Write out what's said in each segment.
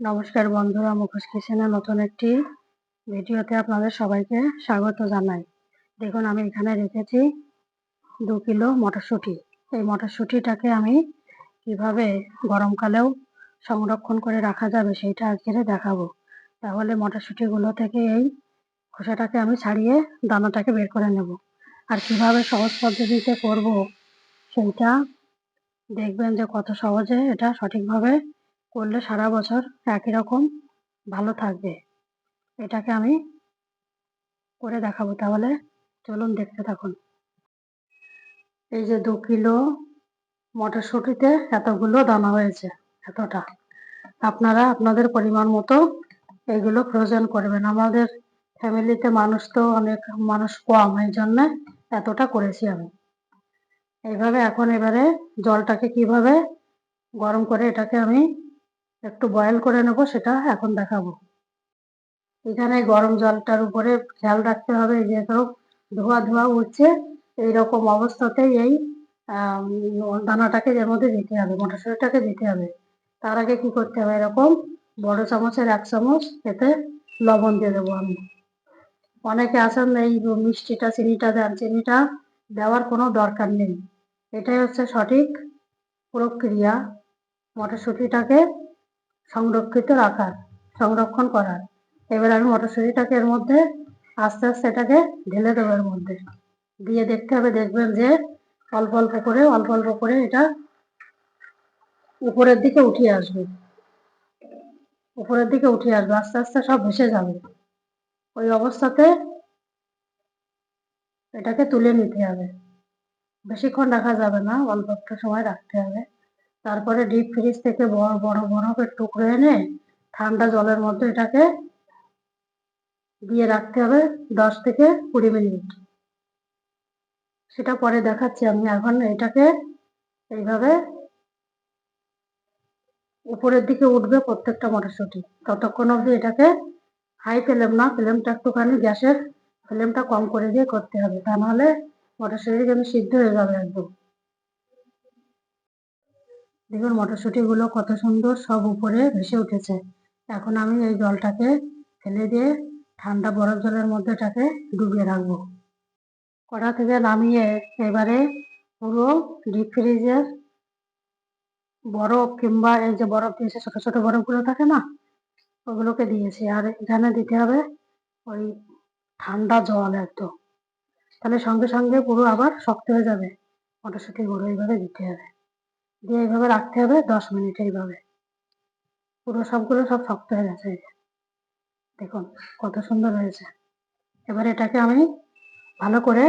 নমস্কার বন্ধুরা মুখোশ কিচেনে নতুন একটি ভিডিওতে আপনাদের সবাইকে স্বাগত জানাই। দেখুন, আমি এখানে রেখেছি দু কিলো মটরশুঁটি। এই মটরশুঁটিটাকে আমি কীভাবে গরমকালেও সংরক্ষণ করে রাখা যাবে সেইটা আজকে দেখাবো। তাহলে মটরশুঁটিগুলো থেকে এই খোসাটাকে আমি ছাড়িয়ে দানাটাকে বের করে নেব। আর কীভাবে সহজ পদ্ধতিতে করব, সেইটা দেখবেন যে কত সহজে এটা সঠিকভাবে করলে সারা বছর একই রকম ভালো থাকবে। এটাকে আমি করে দেখাবো তাহলে। চলুন দেখতে থাকুন। এই যে দু কিলো মটরশুঁটিতে এতগুলো দানা হয়েছে, এতটা। আপনারা আপনাদের পরিমাণ মতো এগুলো ফ্রোজেন করবেন। আমাদের ফ্যামিলিতে মানুষ তো অনেক, মানুষ কম। এই জন্য এতটা করেছি আমি। এইভাবে এখন এবারে জলটাকে কীভাবে গরম করে এটাকে আমি একটু বয়েল করে নেব, সেটা এখন দেখাবো। এখানে গরম জলটার উপরে খেয়াল রাখতে হবে যেহেতু ধোয়া ধোয়া উঠছে, এইরকম অবস্থাতেই এই দানাটাকে এর মধ্যে দিতে হবে, মটরশুঁটিটাকে দিতে হবে। তার আগে কি করতে হবে এরকম, বড় চামচের এক চামচ এতে লবণ দিয়ে দেবো আমি। অনেকে আছেন এই মিষ্টিটা, চিনিটা দেন, চিনিটা দেওয়ার কোনো দরকার নেই। এটাই হচ্ছে সঠিক প্রক্রিয়া, মটরশুঁটিটাকে সংরক্ষিত রাখার, সংরক্ষণ করার। এবার আমি মটরশুঁটিটাকে এর মধ্যে আস্তে আস্তে এটাকে ঢেলে দেবো এর মধ্যে। দিয়ে দেখতে হবে, দেখবেন যে অল্প অল্প করে, অল্প অল্প করে এটা উপরের দিকে উঠিয়ে আসবে। উপরের দিকে উঠিয়ে আসবে, আস্তে আস্তে সব ভেসে যাবে। ওই অবস্থাতে এটাকে তুলে নিতে হবে। বেশিক্ষণ রাখা যাবে না, অল্প একটু সময় রাখতে হবে। তারপরে ডিপ ফ্রিজ থেকে বড় বড় বরফের টুকরো এনে ঠান্ডা জলের মধ্যে এটাকে দিয়ে রাখতে হবে দশ থেকে কুড়ি মিনিট। সেটা পরে দেখাচ্ছি আমি। এখন এটাকে এইভাবে উপরের দিকে উঠবে প্রত্যেকটা মটরশুঁটি। ততক্ষণ অবধি এটাকে হাই ফ্লেম না ফ্লেমটা একটুখানি গ্যাসের ফ্লেমটা কম করে দিয়ে করতে হবে। তা নাহলে মটরশুঁটি যেন সিদ্ধ হয়ে যাবে একদম। দেখুন, মটরশুঁটিগুলো কত সুন্দর সব উপরে ভেসে উঠেছে। এখন আমি এই জলটাকে ফেলে দিয়ে ঠান্ডা বরফ জলের মধ্যে এটাকে ডুবিয়ে রাখব। কড়া থেকে নামিয়ে এবারে পুরো ডিপ ফ্রিজের বরফ কিংবা এই যে বরফ দিয়েছে ছোট ছোট বরফগুলো থাকে না, ওগুলোকে দিয়েছি। আর এখানে দিতে হবে ওই ঠান্ডা জল একদম। তাহলে সঙ্গে সঙ্গে পুরো আবার শক্ত হয়ে যাবে মটরশুঁটি গুঁড়ো এইভাবে দিতে হবে। দিয়ে এইভাবে রাখতে হবে, দশ মিনিট এইভাবে। পুরো সবগুলো সব শক্ত হয়ে গেছে দেখুন, কত সুন্দর হয়েছে। এবার এটাকে আমি ভালো করে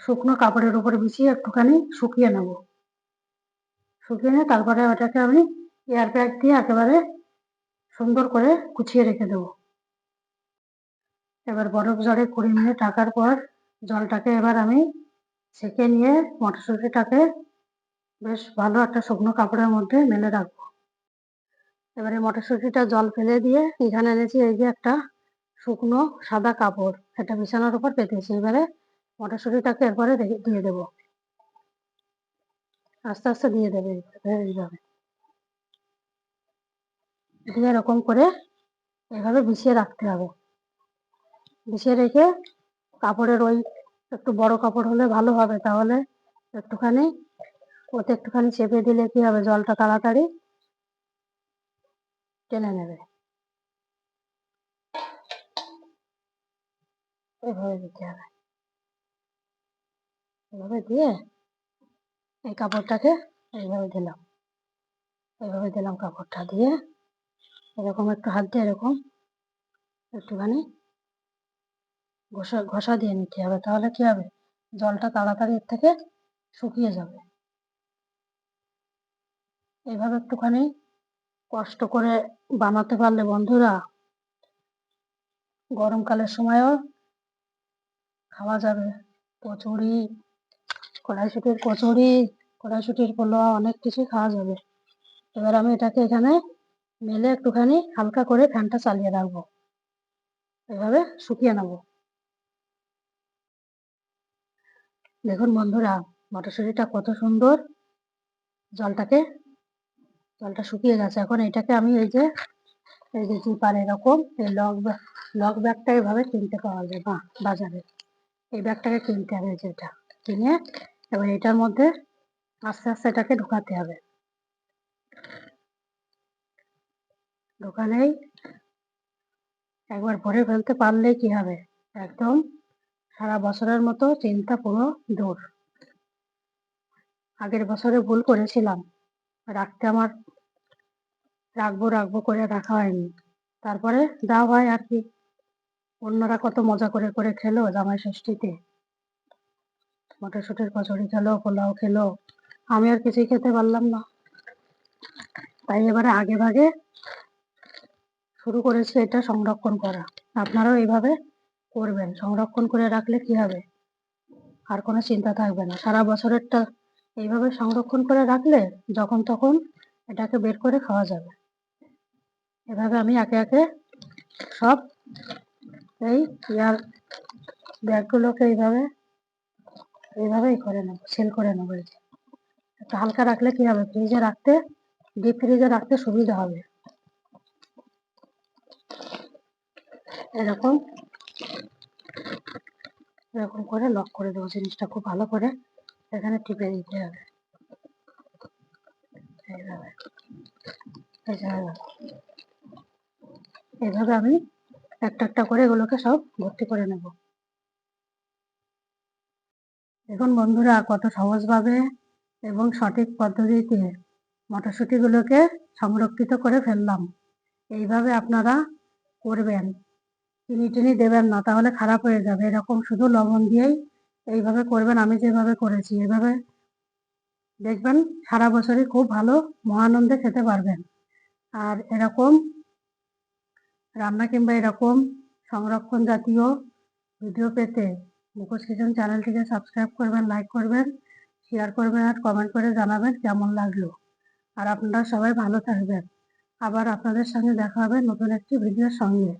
শুকনো কাপড়ের উপরে বিছিয়ে একটুখানি শুকিয়ে নেব। শুকিয়ে নিয়ে তারপরে ওটাকে আমি এয়ার প্যাক দিয়ে একেবারে সুন্দর করে কুচিয়ে রেখে দেবো। এবার বরফ জলে কুড়ি মিনিট রাখার পর জলটাকে এবার আমি ছেঁকে নিয়ে মটরশুঁটিটাকে বেশ ভালো একটা শুকনো কাপড়ের মধ্যে মেলে রাখব। এবারে মটরশুঁটিটা জল ফেলে দিয়ে এখানে এনেছি এই যে একটা শুকনো সাদা কাপড়। এটা বিছানার উপর পেতেছি। এবারে মটরশুঁটিটাকে এরপরে দিয়ে দেব। আস্তে আস্তে দিয়ে দেবে এইভাবে। দিয়ে এরকম করে এভাবে বিছিয়ে রাখতে হবে। বিছিয়ে রেখে কাপড়ের ওই একটু বড় কাপড় হলে ভালো হবে। তাহলে একটুখানি ওতে একটুখানি চেপে দিলে কি হবে? জলটা তাড়াতাড়ি টেনে নেবে। এভাবে দিতে হবে। এভাবে দিয়ে এই কাপড়টাকে এইভাবে দিলাম। এইভাবে দিলাম কাপড়টা দিয়ে। এরকম একটু হাত দিয়ে এরকম একটুখানি ঘষা ঘষা দিয়ে নিতে হবে। তাহলে কি হবে? জলটা তাড়াতাড়ি এর থেকে শুকিয়ে যাবে। এইভাবে একটুখানি কষ্ট করে বানাতে পারলে বন্ধুরা, গরমকালের সময়ও খাওয়া যাবে। কচুরি, কড়াইশুটির কচুরি, কড়াইশুটির পোলোয়া অনেক কিছুই খাওয়া যাবে। এবার আমি এটাকে এখানে মেলে একটুখানি হালকা করে ফ্যানটা চালিয়ে রাখব। এভাবে শুকিয়ে নেব। দেখুন বন্ধুরা, মটরশুঁটিটা কত সুন্দর জলটাকে জলটা শুকিয়ে গেছে। এখন এটাকে আমি এই যে এই যে জিপার এরকম এই লক ব্যাগ লক ব্যাগটা এভাবে কিনতে পাওয়া যায় বা বাজারে। এই ব্যাগটাকে কিনতে হবে এই যে এটা। কিনে এবার এটার মধ্যে আস্তে আস্তে এটাকে ঢুকাতে হবে। ঢোকালেই একবার ভরে ফেলতে পারলেই কি হবে? একদম সারা বছরের মতো চিন্তা পুরো দূর। আগের বছরে ভুল করেছিলাম। রাখতে আমার রাখব রাখব করে রাখা হয়নি। তারপরে দেওয়া হয় আর কি। অন্যরা কত মজা করে করে খেলো জামাই ষষ্ঠীতে। মটরশুটির কচুরি খেলো, পোলাও খেলো। আমি আর কিছুই খেতে পারলাম না। তাই এবারে আগে ভাগে শুরু করেছি এটা সংরক্ষণ করা। আপনারাও এইভাবে করবেন। সংরক্ষণ করে রাখলে কি হবে? আর কোনো চিন্তা থাকবে না। সারা বছরেরটা এইভাবে সংরক্ষণ করে রাখলে যখন তখন এটাকে বের করে খাওয়া যাবে। এভাবে আমি একে একে সব এই ইয়ার ব্যাগগুলোকে এইভাবে, এইভাবেই করে নেব, সেল করে নেব এই যে। একটু হালকা রাখলে কি হবে? ফ্রিজে রাখতে, ডিপ ফ্রিজে রাখতে সুবিধা হবে। এরকম এরকম করে লক করে দেবো জিনিসটা খুব ভালো করে। এখানে টিপে দিতে হবে। এইভাবে আমি একটা একটা করে এগুলোকে সব ভর্তি করে নেব। দেখুন বন্ধুরা, কত সহজভাবে এবং সঠিক পদ্ধতিতে মটরশুঁটিগুলোকে সংরক্ষিত করে ফেললাম। এইভাবে আপনারা করবেন। চিনি টিনি দেবেন না, তাহলে খারাপ হয়ে যাবে। এরকম শুধু লবণ দিয়েই এইভাবে করবেন, আমি যেভাবে করেছি, এভাবে দেখবেন সারা বছরই খুব ভালো মহানন্দে খেতে পারবেন। আর এরকম রান্না কিংবা এরকম সংরক্ষণ জাতীয় ভিডিও পেতে মুখোশ কিচেন চ্যানেলটিকে সাবস্ক্রাইব করবেন, লাইক করবেন, শেয়ার করবেন আর কমেন্ট করে জানাবেন কেমন লাগল। আর আপনারা সবাই ভালো থাকবেন। আবার আপনাদের সঙ্গে দেখা হবে নতুন একটি ভিডিওর সঙ্গে।